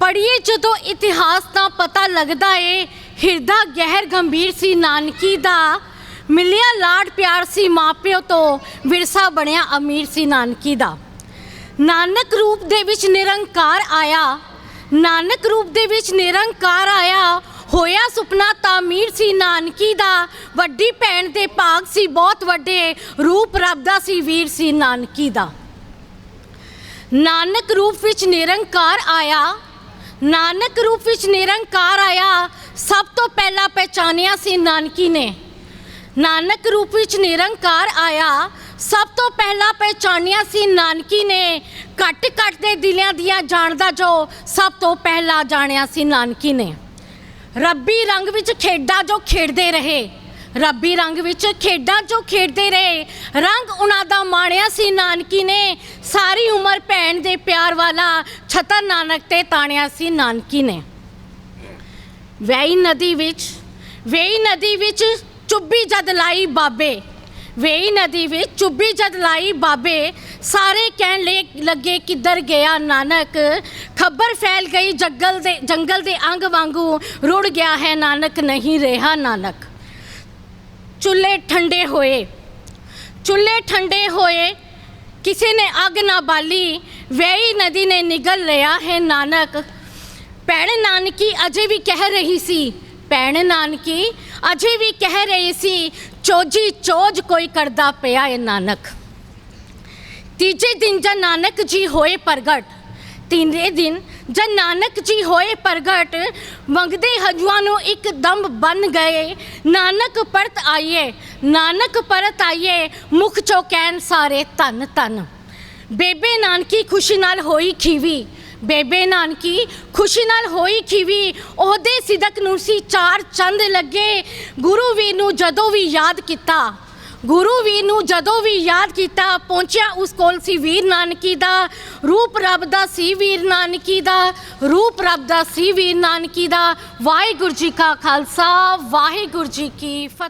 ਪੜ੍ਹੀਏ ਜਦੋਂ ਇਤਿਹਾਸ ਤਾਂ ਪਤਾ ਲੱਗਦਾ ਏ, ਹਿਰਦਾ ਗਹਿਰ ਗੰਭੀਰ ਸੀ ਨਾਨਕੀ ਦਾ। ਮਿਲਿਆ ਲਾਡ ਪਿਆਰ ਸੀ ਮਾਪਿਓ ਤੋਂ, ਵਿਰਸਾ ਬਣਿਆ ਅਮੀਰ ਸੀ ਨਾਨਕੀ ਦਾ। ਨਾਨਕ ਰੂਪ ਦੇ ਵਿੱਚ ਨਿਰੰਕਾਰ ਆਇਆ। ਨਾਨਕ ਰੂਪ ਦੇ ਵਿੱਚ ਨਿਰੰਕਾਰ ਆਇਆ। ਹੋਇਆ ਸੁਪਨਾ ਤਾਮੀਰ ਸੀ ਨਾਨਕੀ ਦਾ। ਵੱਡੀ ਭੈਣ ਦੇ ਭਾਗ ਸੀ ਬਹੁਤ ਵੱਡੇ। ਰੂਪ ਰੱਬ ਦਾ ਸੀ, ਵੀਰ ਸੀ ਨਾਨਕੀ ਦਾ। ਨਾਨਕ ਰੂਪ ਵਿੱਚ ਨਿਰੰਕਾਰ ਆਇਆ। ਨਾਨਕ ਰੂਪ ਵਿੱਚ ਨਿਰੰਕਾਰ ਆਇਆ, ਸਭ ਤੋਂ ਪਹਿਲਾਂ ਪਹਿਚਾਨਿਆ ਸੀ ਨਾਨਕੀ ਨੇ। ਨਾਨਕ ਰੂਪ ਵਿੱਚ ਨਿਰੰਕਾਰ ਆਇਆ, ਸਭ ਤੋਂ ਪਹਿਲਾਂ ਪਹਿਚਾਨਿਆ ਸੀ ਨਾਨਕੀ ਨੇ। ਘੱਟ ਘੱਟ ਦੇ ਦਿਲਾਂ ਦੀਆਂ ਜਾਣਦਾ ਜੋ, ਸਭ ਤੋਂ ਪਹਿਲਾਂ ਜਾਣਿਆ ਸੀ ਨਾਨਕੀ ਨੇ। ਰੱਬੀ ਰੰਗ ਵਿੱਚ ਖੇਡਾਂ ਜੋ ਖੇਡਦੇ ਰਹੇ। ਰੱਬੀ ਰੰਗ ਵਿੱਚ ਖੇਡਾਂ ਜੋ ਖੇਡਦੇ ਰਹੇ। ਰੰਗ ਉਹਨਾਂ ਦਾ ਮਾਣਿਆ ਸੀ ਨਾਨਕੀ ਨੇ। ਸਾਰੀ ਉਮਰ ਭੈਣ ਦੇ ਪਿਆਰ ਵਾਲਾ ਛਤਰ ਨਾਨਕ ਤੇ ਤਾਣਿਆ ਸੀ ਨਾਨਕੀ ਨੇ। ਵੇਈ ਨਦੀ ਵਿੱਚ, ਵੇਈ ਨਦੀ ਵਿੱਚ ਚੁੱਭੀ ਜਦ ਲਾਈ ਬਾਬੇ। ਵੇਈ ਨਦੀ ਵਿੱਚ ਚੁੱਭੀ ਜਦ ਲਾਈ ਬਾਬੇ, ਸਾਰੇ ਕਹਿਣ ਲੇ- ਲੱਗੇ ਕਿੱਧਰ ਗਿਆ ਨਾਨਕ। ਖਬਰ ਫੈਲ ਗਈ ਜੰਗਲ ਦੇ ਜੰਗਲ ਦੇ ਅੰਗ ਵਾਂਗੂ, ਰੁੜ ਗਿਆ ਹੈ ਨਾਨਕ, ਨਹੀਂ ਰਿਹਾ ਨਾਨਕ। ਚੁੱਲ੍ਹੇ ਠੰਡੇ ਹੋਏ, ਚੁੱਲ੍ਹੇ ਠੰਡੇ ਹੋਏ, ਕਿਸੇ ਨੇ ਅੱਗ ਨਾ ਬਾਲੀ ਵੇਈ ਨਦੀ ਨੇ ਨਿਗਲ ਲਿਆ ਹੈ ਨਾਨਕ। ਭੈਣ ਨਾਨਕੀ ਅਜੇ ਵੀ ਕਹਿ ਰਹੀ ਸੀ। ਭੈਣ ਨਾਨਕੀ ਅਜੇ ਵੀ ਕਹਿ ਰਹੀ ਸੀ, ਚੋਜੀ ਚੋਜ ਕੋਈ ਕਰਦਾ ਪਿਆ ਏ ਨਾਨਕ। ਤੀਜੇ ਦਿਨ ਜਦ ਨਾਨਕ ਜੀ ਹੋਏ ਪ੍ਰਗਟ ਤੀਜੇ ਦਿਨ ਜਦ ਨਾਨਕ ਜੀ ਹੋਏ ਪ੍ਰਗਟ, ਮੰਗਦੇ ਹਜੂਆਂ ਨੂੰ ਇੱਕ ਦਮ ਬਨ ਗਏ। ਨਾਨਕ ਪਰਤ ਆਈਏ, ਨਾਨਕ ਪਰਤ ਆਈਏ, ਮੁਖ ਚੋਂ ਕਹਿਣ ਸਾਰੇ ਧੰਨ ਧੰਨ। ਬੇਬੇ ਨਾਨਕੀ ਖੁਸ਼ੀ ਨਾਲ ਹੋਈ ਖੀਵੀ। ਬੇਬੇ ਨਾਨਕੀ ਖੁਸ਼ੀ ਨਾਲ ਹੋਈ ਖੀਵੀ। ਉਹਦੇ ਸਿਦਕ ਨੂੰ ਸੀ ਚਾਰ ਚੰਦ ਲੱਗੇ। ਗੁਰੂ ਵੀਰ ਨੂੰ ਜਦੋਂ ਵੀ ਯਾਦ ਕੀਤਾ। ਗੁਰੂ ਵੀਰ ਨੂੰ ਜਦੋਂ ਵੀ ਯਾਦ ਕੀਤਾ, ਪਹੁੰਚਿਆ ਉਸ ਕੋਲ ਸੀ ਵੀਰ ਨਾਨਕੀ ਦਾ। ਰੂਪ ਰੱਬ ਦਾ ਸੀ ਵੀਰ ਨਾਨਕੀ ਦਾ। ਰੂਪ ਰੱਬ ਦਾ ਸੀ ਵੀਰ ਨਾਨਕੀ ਦਾ। ਵਾਹਿਗੁਰੂ ਜੀ ਕਾ ਖਾਲਸਾ, ਵਾਹਿਗੁਰੂ ਜੀ ਕੀ ਫਤਿਹ।